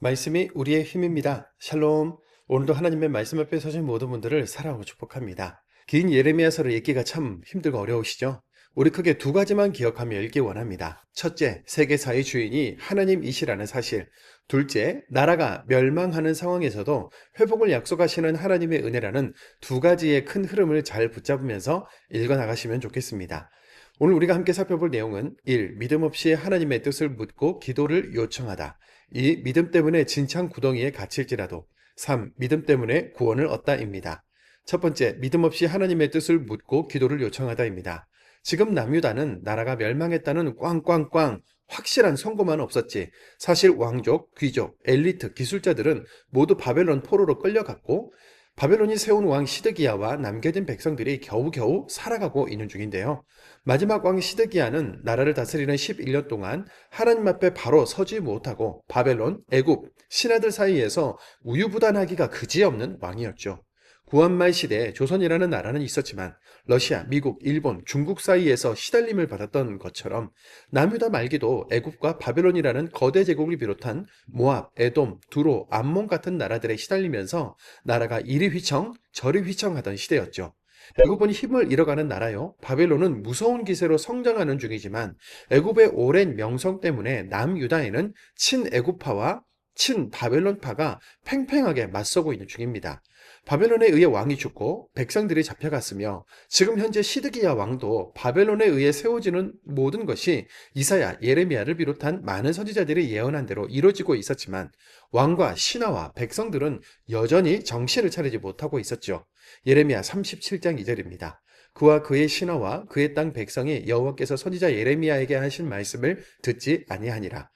말씀이 우리의 힘입니다. 샬롬. 오늘도 하나님의 말씀 앞에 서신 모든 분들을 사랑하고 축복합니다. 긴 예레미야서를 읽기가 참 힘들고 어려우시죠? 우리 크게 두 가지만 기억하며 읽기 원합니다. 첫째, 세계사의 주인이 하나님이시라는 사실. 둘째, 나라가 멸망하는 상황에서도 회복을 약속하시는 하나님의 은혜라는 두 가지의 큰 흐름을 잘 붙잡으면서 읽어나가시면 좋겠습니다. 오늘 우리가 함께 살펴볼 내용은 1. 믿음 없이 하나님의 뜻을 묻고 기도를 요청하다. 2. 믿음 때문에 진창 구덩이에 갇힐지라도. 3. 믿음 때문에 구원을 얻다입니다. 첫 번째, 믿음 없이 하나님의 뜻을 묻고 기도를 요청하다입니다. 지금 남유다는 나라가 멸망했다는 꽝꽝꽝 확실한 선고만 없었지. 사실 왕족, 귀족, 엘리트, 기술자들은 모두 바벨론 포로로 끌려갔고 바벨론이 세운 왕 시드기야와 남겨진 백성들이 겨우겨우 살아가고 있는 중인데요. 마지막 왕 시드기야는 나라를 다스리는 11년 동안 하나님 앞에 바로 서지 못하고 바벨론, 애굽, 신하들 사이에서 우유부단하기가 그지없는 왕이었죠. 구한말 시대에 조선이라는 나라는 있었지만 러시아, 미국, 일본, 중국 사이에서 시달림을 받았던 것처럼 남유다 말기도 애굽과 바벨론이라는 거대 제국을 비롯한 모압, 에돔, 두로, 암몬 같은 나라들에 시달리면서 나라가 이리 휘청 저리 휘청하던 시대였죠. 애굽은 힘을 잃어가는 나라요. 바벨론은 무서운 기세로 성장하는 중이지만 애굽의 오랜 명성 때문에 남유다에는 친애굽파와 친 바벨론파가 팽팽하게 맞서고 있는 중입니다. 바벨론에 의해 왕이 죽고 백성들이 잡혀갔으며 지금 현재 시드기야 왕도 바벨론에 의해 세워지는 모든 것이 이사야, 예레미야를 비롯한 많은 선지자들이 예언한 대로 이루어지고 있었지만 왕과 신하와 백성들은 여전히 정신을 차리지 못하고 있었죠. 예레미야 37장 2절입니다. 그와 그의 신하와 그의 땅 백성이 여호와께서 선지자 예레미야에게 하신 말씀을 듣지 아니하니라.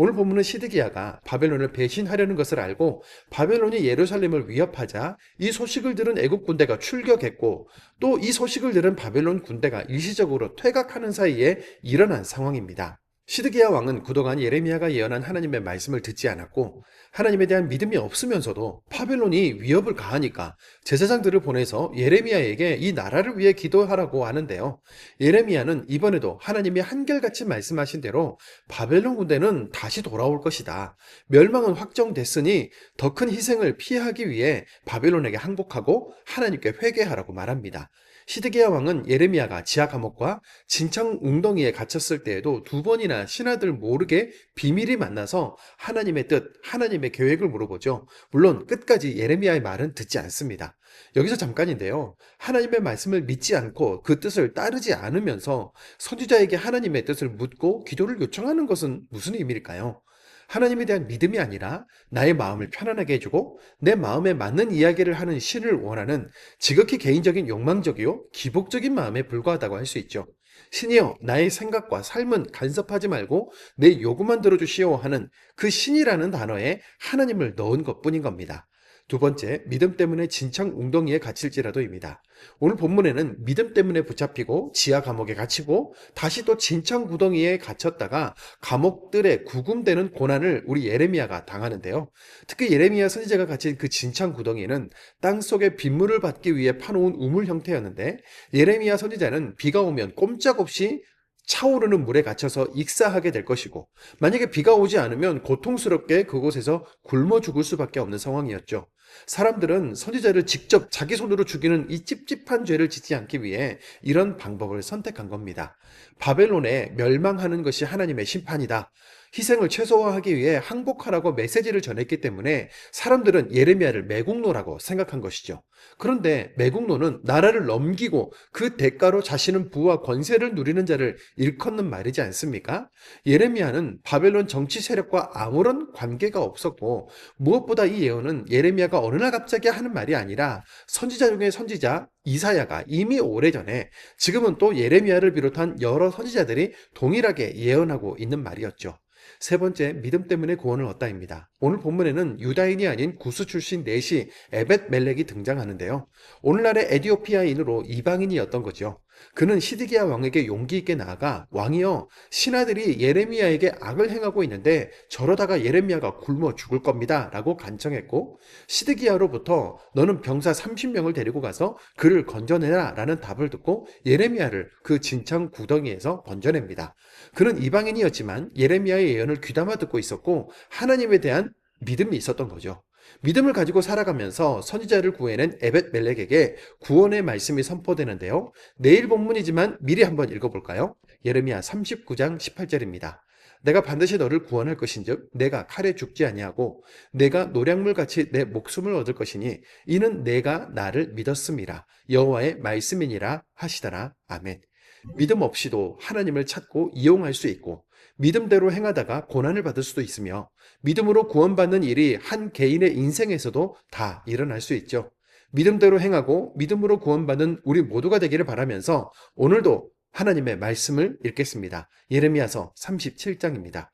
오늘 본문은 시드기야가 바벨론을 배신하려는 것을 알고 바벨론이 예루살렘을 위협하자 이 소식을 들은 애국 군대가 출격했고 또 이 소식을 들은 바벨론 군대가 일시적으로 퇴각하는 사이에 일어난 상황입니다. 시드기야 왕은 그동안 예레미야가 예언한 하나님의 말씀을 듣지 않았고 하나님에 대한 믿음이 없으면서도 바벨론이 위협을 가하니까 제사장들을 보내서 예레미야에게 이 나라를 위해 기도하라고 하는데요. 예레미야는 이번에도 하나님이 한결같이 말씀하신 대로 바벨론 군대는 다시 돌아올 것이다. 멸망은 확정됐으니 더 큰 희생을 피하기 위해 바벨론에게 항복하고 하나님께 회개하라고 말합니다. 시드기야 왕은 예레미야가 지하 감옥과 진창 웅덩이에 갇혔을 때에도 두 번이나 신하들 모르게 비밀이 만나서 하나님의 뜻, 하나님의 계획을 물어보죠. 물론 끝까지 예레미야의 말은 듣지 않습니다. 여기서 잠깐인데요. 하나님의 말씀을 믿지 않고 그 뜻을 따르지 않으면서 선지자에게 하나님의 뜻을 묻고 기도를 요청하는 것은 무슨 의미일까요? 하나님에 대한 믿음이 아니라 나의 마음을 편안하게 해주고 내 마음에 맞는 이야기를 하는 신을 원하는 지극히 개인적인 욕망적이요 기복적인 마음에 불과하다고 할 수 있죠. 신이여 나의 생각과 삶은 간섭하지 말고 내 요구만 들어주시오 하는 그 신이라는 단어에 하나님을 넣은 것뿐인 겁니다. 두 번째, 믿음 때문에 진창 웅덩이에 갇힐지라도입니다. 오늘 본문에는 믿음 때문에 붙잡히고 지하 감옥에 갇히고 다시 또 진창 구덩이에 갇혔다가 감옥들의 구금되는 고난을 우리 예레미야가 당하는데요. 특히 예레미야 선지자가 갇힌 그 진창 구덩이는 땅 속에 빗물을 받기 위해 파놓은 우물 형태였는데 예레미야 선지자는 비가 오면 꼼짝없이 차오르는 물에 갇혀서 익사하게 될 것이고 만약에 비가 오지 않으면 고통스럽게 그곳에서 굶어 죽을 수밖에 없는 상황이었죠. 사람들은 선지자를 직접 자기 손으로 죽이는 이 찝찝한 죄를 짓지 않기 위해 이런 방법을 선택한 겁니다. 바벨론에 멸망하는 것이 하나님의 심판이다. 희생을 최소화하기 위해 항복하라고 메시지를 전했기 때문에 사람들은 예레미야를 매국노라고 생각한 것이죠. 그런데 매국노는 나라를 넘기고 그 대가로 자신은 부와 권세를 누리는 자를 일컫는 말이지 않습니까? 예레미야는 바벨론 정치 세력과 아무런 관계가 없었고 무엇보다 이 예언은 예레미야가 어느 날 갑자기 하는 말이 아니라 선지자 중의 선지자 이사야가 이미 오래전에 지금은 또 예레미야를 비롯한 여러 선지자들이 동일하게 예언하고 있는 말이었죠. 세 번째, 믿음 때문에 구원을 얻다입니다. 오늘 본문에는 유다인이 아닌 구스 출신 넷이 에벳 멜렉이 등장하는데요. 오늘날의 에디오피아인으로 이방인이었던 거죠. 그는 시드기야 왕에게 용기 있게 나아가 왕이여 신하들이 예레미야에게 악을 행하고 있는데 저러다가 예레미야가 굶어 죽을 겁니다 라고 간청했고 시드기야로부터 너는 병사 30명을 데리고 가서 그를 건져내라 라는 답을 듣고 예레미야를 그 진창 구덩이에서 건져냅니다. 그는 이방인이었지만 예레미야의 예언을 귀담아 듣고 있었고 하나님에 대한 믿음이 있었던 거죠. 믿음을 가지고 살아가면서 선지자를 구해낸 에벳 멜렉에게 구원의 말씀이 선포되는데요. 내일 본문이지만 미리 한번 읽어볼까요? 예레미야 39장 18절입니다. 내가 반드시 너를 구원할 것인즉 내가 칼에 죽지 아니하고 내가 노량물 같이 내 목숨을 얻을 것이니 이는 내가 나를 믿었음이라 여호와의 말씀이니라 하시더라 아멘. 믿음 없이도 하나님을 찾고 이용할 수 있고 믿음대로 행하다가 고난을 받을 수도 있으며 믿음으로 구원받는 일이 한 개인의 인생에서도 다 일어날 수 있죠. 믿음대로 행하고 믿음으로 구원받는 우리 모두가 되기를 바라면서 오늘도 하나님의 말씀을 읽겠습니다. 예레미야서 37장입니다.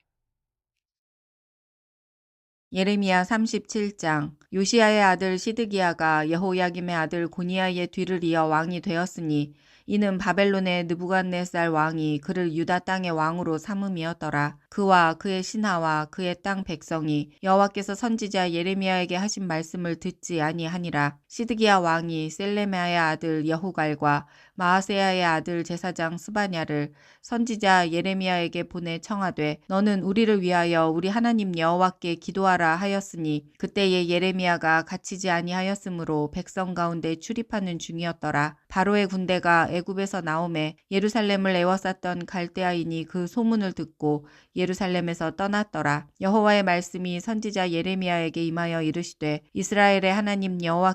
예레미야 37장 요시야의 아들 시드기야가 여호야김의 아들 고니야의 뒤를 이어 왕이 되었으니 이는 바벨론의 느부갓네살 왕이 그를 유다 땅의 왕으로 삼음이었더라. 그와 그의 신하와 그의 땅 백성이 여호와께서 선지자 예레미야에게 하신 말씀을 듣지 아니하니라. 시드기야 왕이 셀레메아의 아들 여후갈과 마아세야의 아들 제사장 스바냐를 선지자 예레미야에게 보내 청하되 너는 우리를 위하여 우리 하나님 여호와께 기도하라 하였으니 그때에 예레미야가 갇히지 아니하였으므로 백성 가운데 출입하는 중이었더라. 바로의 군대가 애굽에서 나오매 예루살렘을 애워쌌던 갈대아인이 그 소문을 듣고 예루살렘에서 떠났더라. 여호와의 말씀이 선지자 예레미야에게 임하여 이르시되 이스라엘의 하나님 여호와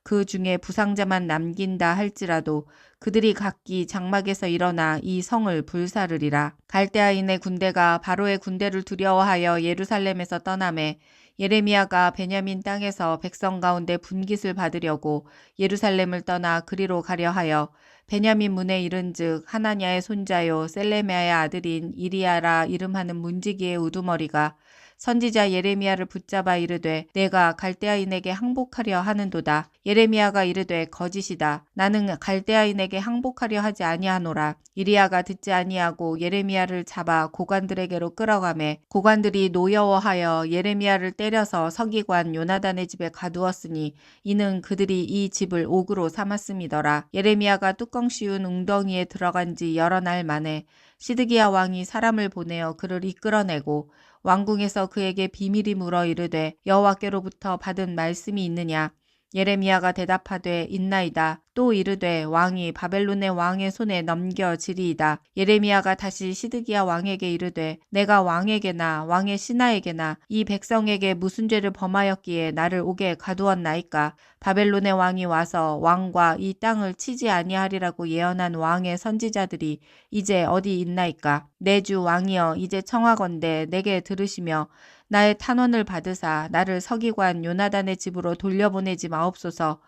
그 중에 부상자만 남긴다 할지라도 그들이 각기 장막에서 일어나 이 성을 불사르리라. 갈대아인의 군대가 바로의 군대를 두려워하여 예루살렘에서 떠남에 예레미야가 베냐민 땅에서 백성 가운데 분깃을 받으려고 예루살렘을 떠나 그리로 가려 하여 베냐민 문에 이른즉 하나냐의 손자요 셀레메아의 아들인 이리야라 이름하는 문지기의 우두머리가 선지자 예레미야를 붙잡아 이르되 내가 갈대아인에게 항복하려 하는도다. 예레미야가 이르되 거짓이다. 나는 갈대아인에게 항복하려 하지 아니하노라. 이리야가 듣지 아니하고 예레미야를 잡아 고관들에게로 끌어가매 고관들이 노여워하여 예레미야를 때려서 서기관 요나단의 집에 가두었으니 이는 그들이 이 집을 옥으로 삼았음이더라. 예레미야가 뚜껑 씌운 웅덩이에 들어간 지 여러 날 만에 시드기야 왕이 사람을 보내어 그를 이끌어내고 왕궁에서 그에게 비밀이 물어 이르되 여호와께로부터 받은 말씀이 있느냐 예레미야가 대답하되 있나이다. 또 이르되 왕이 바벨론의 왕의 손에 넘겨지리이다. 예레미야가 다시 시드기야 왕에게 이르되 내가 왕에게나 왕의 신하에게나 이 백성에게 무슨 죄를 범하였기에 나를 옥에 가두었나이까. 바벨론의 왕이 와서 왕과 이 땅을 치지 아니하리라고 예언한 왕의 선지자들이 이제 어디 있나이까. 내 주 왕이여 이제 청하건대 내게 들으시며 나의 탄원을 받으사 나를 서기관 요나단의 집으로 돌려보내지 마옵소서.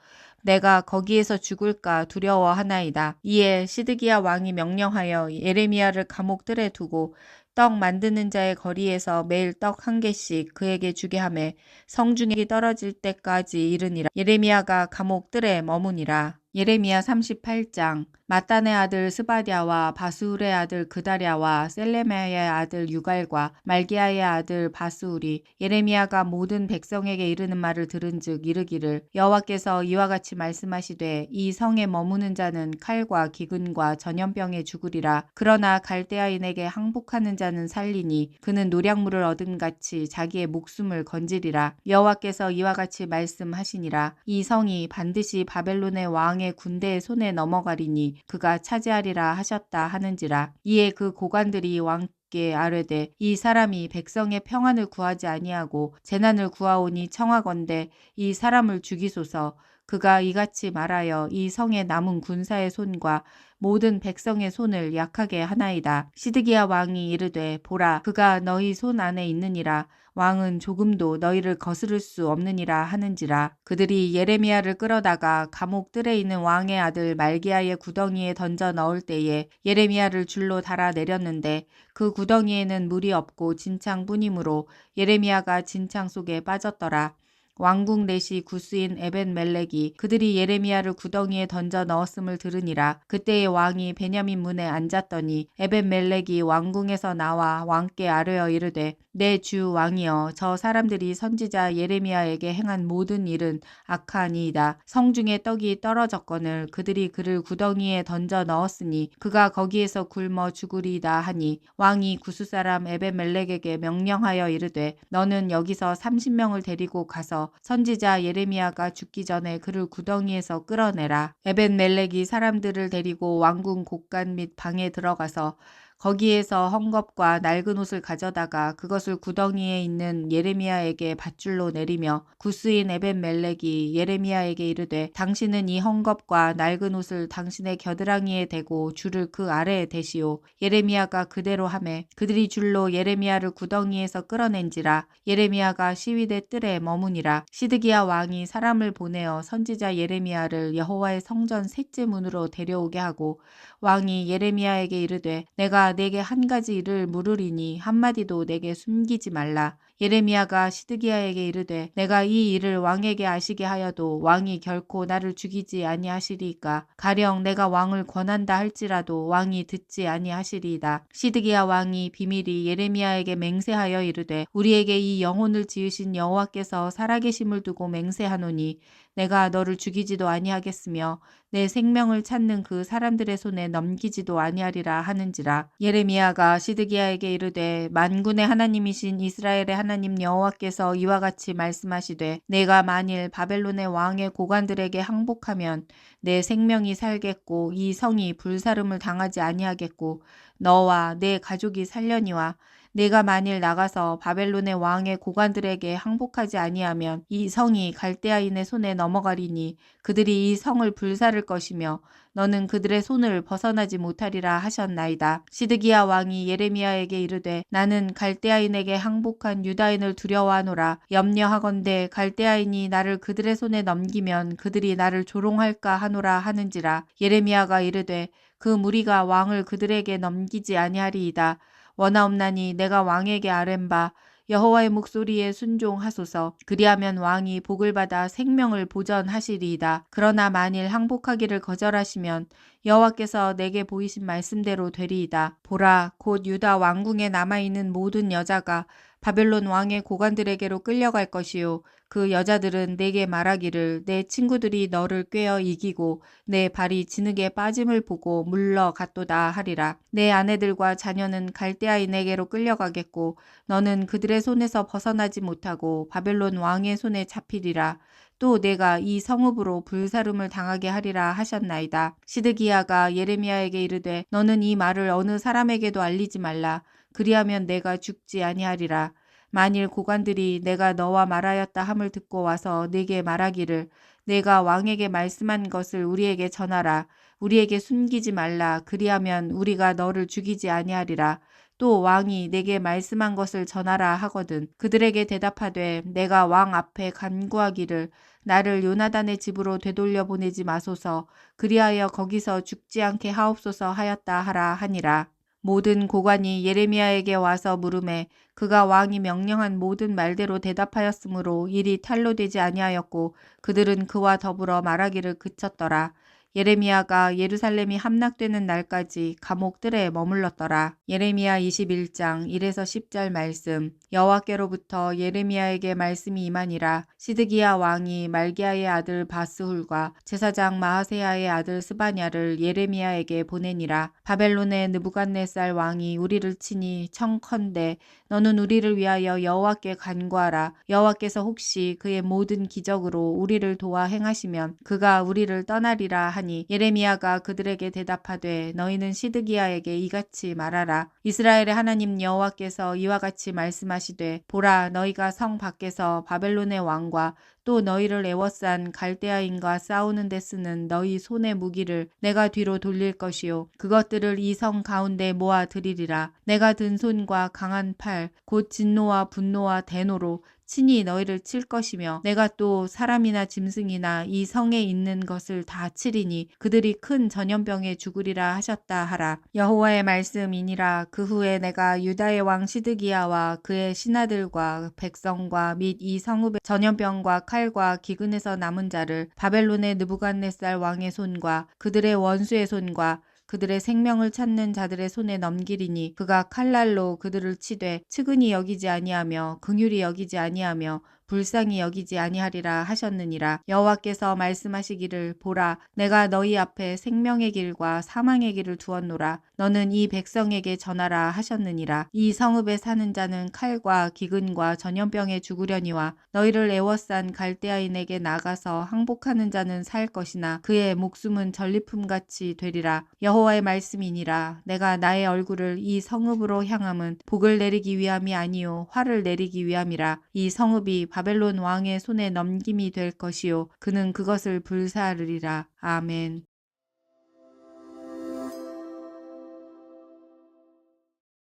내가 거기에서 죽을까 두려워하나이다. 이에 시드기야 왕이 명령하여 예레미야를 감옥들에 두고 떡 만드는 자의 거리에서 매일 떡 한 개씩 그에게 주게 하매 성중이 떨어질 때까지 이르니라. 예레미야가 감옥들에 머무니라. 예레미야 38장 마단의 아들 스바디아와 바스울의 아들 그다랴와 셀레메의 아들 유갈과 말기야의 아들 바스울이 예레미야가 모든 백성에게 이르는 말을 들은즉 이르기를 여호와께서 이와 같이 말씀하시되 이 성에 머무는 자는 칼과 기근과 전염병에 죽으리라. 그러나 갈대아인에게 항복하는 자는 살리니 그는 노량물을 얻은 같이 자기의 목숨을 건지리라. 여호와께서 이와 같이 말씀하시니라. 이 성이 반드시 바벨론의 왕의 군대의 손에 넘어가리니 그가 차지하리라 하셨다 하는지라 이에 그 고관들이 왕께 아뢰되 이 사람이 백성의 평안을 구하지 아니하고 재난을 구하오니 청하건대 이 사람을 죽이소서 그가 이같이 말하여 이 성의 남은 군사의 손과 모든 백성의 손을 약하게 하나이다. 시드기야 왕이 이르되 보라 그가 너희 손 안에 있느니라 왕은 조금도 너희를 거스를 수 없느니라 하는지라 그들이 예레미야를 끌어다가 감옥 뜰에 있는 왕의 아들 말기야의 구덩이에 던져 넣을 때에 예레미야를 줄로 달아 내렸는데 그 구덩이에는 물이 없고 진창뿐이므로 예레미야가 진창 속에 빠졌더라 왕궁 넷이 구스인 에벤 멜렉이 그들이 예레미야를 구덩이에 던져 넣었음을 들으니라. 그때의 왕이 베냐민 문에 앉았더니 에벤 멜렉이 왕궁에서 나와 왕께 아뢰어 이르되 내 주 왕이여 저 사람들이 선지자 예레미야에게 행한 모든 일은 악하니이다. 성중에 떡이 떨어졌거늘 그들이 그를 구덩이에 던져 넣었으니 그가 거기에서 굶어 죽으리이다 하니 왕이 구스 사람 에벤 멜렉에게 명령하여 이르되 너는 여기서 30명을 데리고 가서 선지자 예레미야가 죽기 전에 그를 구덩이에서 끌어내라. 에벤 멜렉이 사람들을 데리고 왕궁 곳간 및 방에 들어가서 거기에서 헝겊과 낡은 옷을 가져다가 그것을 구덩이에 있는 예레미야에게 밧줄로 내리며 구스인 에벤 멜렉이 예레미야에게 이르되 당신은 이 헝겊과 낡은 옷을 당신의 겨드랑이에 대고 줄을 그 아래에 대시오. 예레미야가 그대로 하매 그들이 줄로 예레미야를 구덩이에서 끌어낸지라 예레미야가 시위대 뜰에 머무니라 시드기야 왕이 사람을 보내어 선지자 예레미야를 여호와의 성전 셋째 문으로 데려오게 하고 왕이 예레미야에게 이르되 내가 내게 한 가지 일을 물으리니 한마디도 내게 숨기지 말라. 예레미야가 시드기야에게 이르되 내가 이 일을 왕에게 아시게 하여도 왕이 결코 나를 죽이지 아니하시리이까 가령 내가 왕을 권한다 할지라도 왕이 듣지 아니하시리이다. 시드기야 왕이 비밀이 예레미야에게 맹세하여 이르되 우리에게 이 영혼을 지으신 여호와께서 살아계심을 두고 맹세하노니 내가 너를 죽이지도 아니하겠으며 내 생명을 찾는 그 사람들의 손에 넘기지도 아니하리라 하는지라. 예레미야가 시드기야에게 이르되 만군의 하나님이신 이스라엘의 하나님 여호와께서 이와 같이 말씀하시되 내가 만일 바벨론의 왕의 고관들에게 항복하면 내 생명이 살겠고 이 성이 불사름을 당하지 아니하겠고 너와 내 가족이 살려니와 내가 만일 나가서 바벨론의 왕의 고관들에게 항복하지 아니하면 이 성이 갈대아인의 손에 넘어가리니 그들이 이 성을 불사를 것이며 너는 그들의 손을 벗어나지 못하리라 하셨나이다. 시드기야 왕이 예레미야에게 이르되 나는 갈대아인에게 항복한 유다인을 두려워하노라. 염려하건대 갈대아인이 나를 그들의 손에 넘기면 그들이 나를 조롱할까 하노라 하는지라. 예레미야가 이르되 그 무리가 왕을 그들에게 넘기지 아니하리이다. 원하옵나니 내가 왕에게 아뢰바 여호와의 목소리에 순종하소서 그리하면 왕이 복을 받아 생명을 보전하시리이다. 그러나 만일 항복하기를 거절하시면 여호와께서 내게 보이신 말씀대로 되리이다. 보라 곧 유다 왕궁에 남아 있는 모든 여자가 바벨론 왕의 고관들에게로 끌려갈 것이요 그 여자들은 내게 말하기를 내 친구들이 너를 꿰어 이기고 내 발이 진흙에 빠짐을 보고 물러갔도다 하리라. 내 아내들과 자녀는 갈대아인에게로 끌려가겠고 너는 그들의 손에서 벗어나지 못하고 바벨론 왕의 손에 잡히리라. 또 내가 이 성읍으로 불사름을 당하게 하리라 하셨나이다. 시드기야가 예레미야에게 이르되 너는 이 말을 어느 사람에게도 알리지 말라. 그리하면 내가 죽지 아니하리라. 만일 고관들이 내가 너와 말하였다 함을 듣고 와서 내게 말하기를 내가 왕에게 말씀한 것을 우리에게 전하라. 우리에게 숨기지 말라. 그리하면 우리가 너를 죽이지 아니하리라. 또 왕이 내게 말씀한 것을 전하라 하거든. 그들에게 대답하되 내가 왕 앞에 간구하기를 나를 요나단의 집으로 되돌려 보내지 마소서. 그리하여 거기서 죽지 않게 하옵소서 하였다 하라 하니라. 모든 고관이 예레미야에게 와서 물음에 그가 왕이 명령한 모든 말대로 대답하였으므로 일이 탄로되지 아니하였고 그들은 그와 더불어 말하기를 그쳤더라. 예레미야가 예루살렘이 함락되는 날까지 감옥 뜰에 머물렀더라. 예레미야 21장 1에서 10절 말씀 여호와께로부터 예레미야에게 말씀이 임하니라. 시드기야 왕이 말기야의 아들 바스훌과 제사장 마하세야의 아들 스바냐를 예레미야에게 보내니라. 바벨론의 느부갓네살 왕이 우리를 치니 청컨대 너는 우리를 위하여 여호와께 간구하라. 여호와께서 혹시 그의 모든 기적으로 우리를 도와 행하시면 그가 우리를 떠나리라 하니 예레미야가 그들에게 대답하되 너희는 시드기야에게 이같이 말하라. 이스라엘의 하나님 여호와께서 이와 같이 말씀하시되 보라 너희가 성 밖에서 바벨론의 왕과 또 너희를 애워싼 갈대아인과 싸우는 데 쓰는 너희 손의 무기를 내가 뒤로 돌릴 것이요. 그것들을 이 성 가운데 모아 드리리라. 내가 든 손과 강한 팔 곧 진노와 분노와 대노로 친히 너희를 칠 것이며 내가 또 사람이나 짐승이나 이 성에 있는 것을 다 치리니 그들이 큰 전염병에 죽으리라 하셨다 하라. 여호와의 말씀이니라. 그 후에 내가 유다의 왕 시드기야와 그의 신하들과 백성과 및 이 성읍의 전염병과 칼과 기근에서 남은 자를 바벨론의 느부갓네살 왕의 손과 그들의 원수의 손과 그들의 생명을 찾는 자들의 손에 넘기리니 그가 칼날로 그들을 치되 측은히 여기지 아니하며 긍휼히 여기지 아니하며 불쌍히 여기지 아니하리라 하셨느니라. 여호와께서 말씀하시기를 보라. 내가 너희 앞에 생명의 길과 사망의 길을 두었노라. 너는 이 백성에게 전하라 하셨느니라. 이 성읍에 사는 자는 칼과 기근과 전염병에 죽으려니와 너희를 애워싼 갈대아인에게 나가서 항복하는 자는 살 것이나 그의 목숨은 전리품같이 되리라. 여호와의 말씀이니라. 내가 나의 얼굴을 이 성읍으로 향함은 복을 내리기 위함이 아니요 화를 내리기 위함이라. 이 성읍이 바벨론 왕의 손에 넘김이 될 것이요. 그는 그것을 불사르리라. 아멘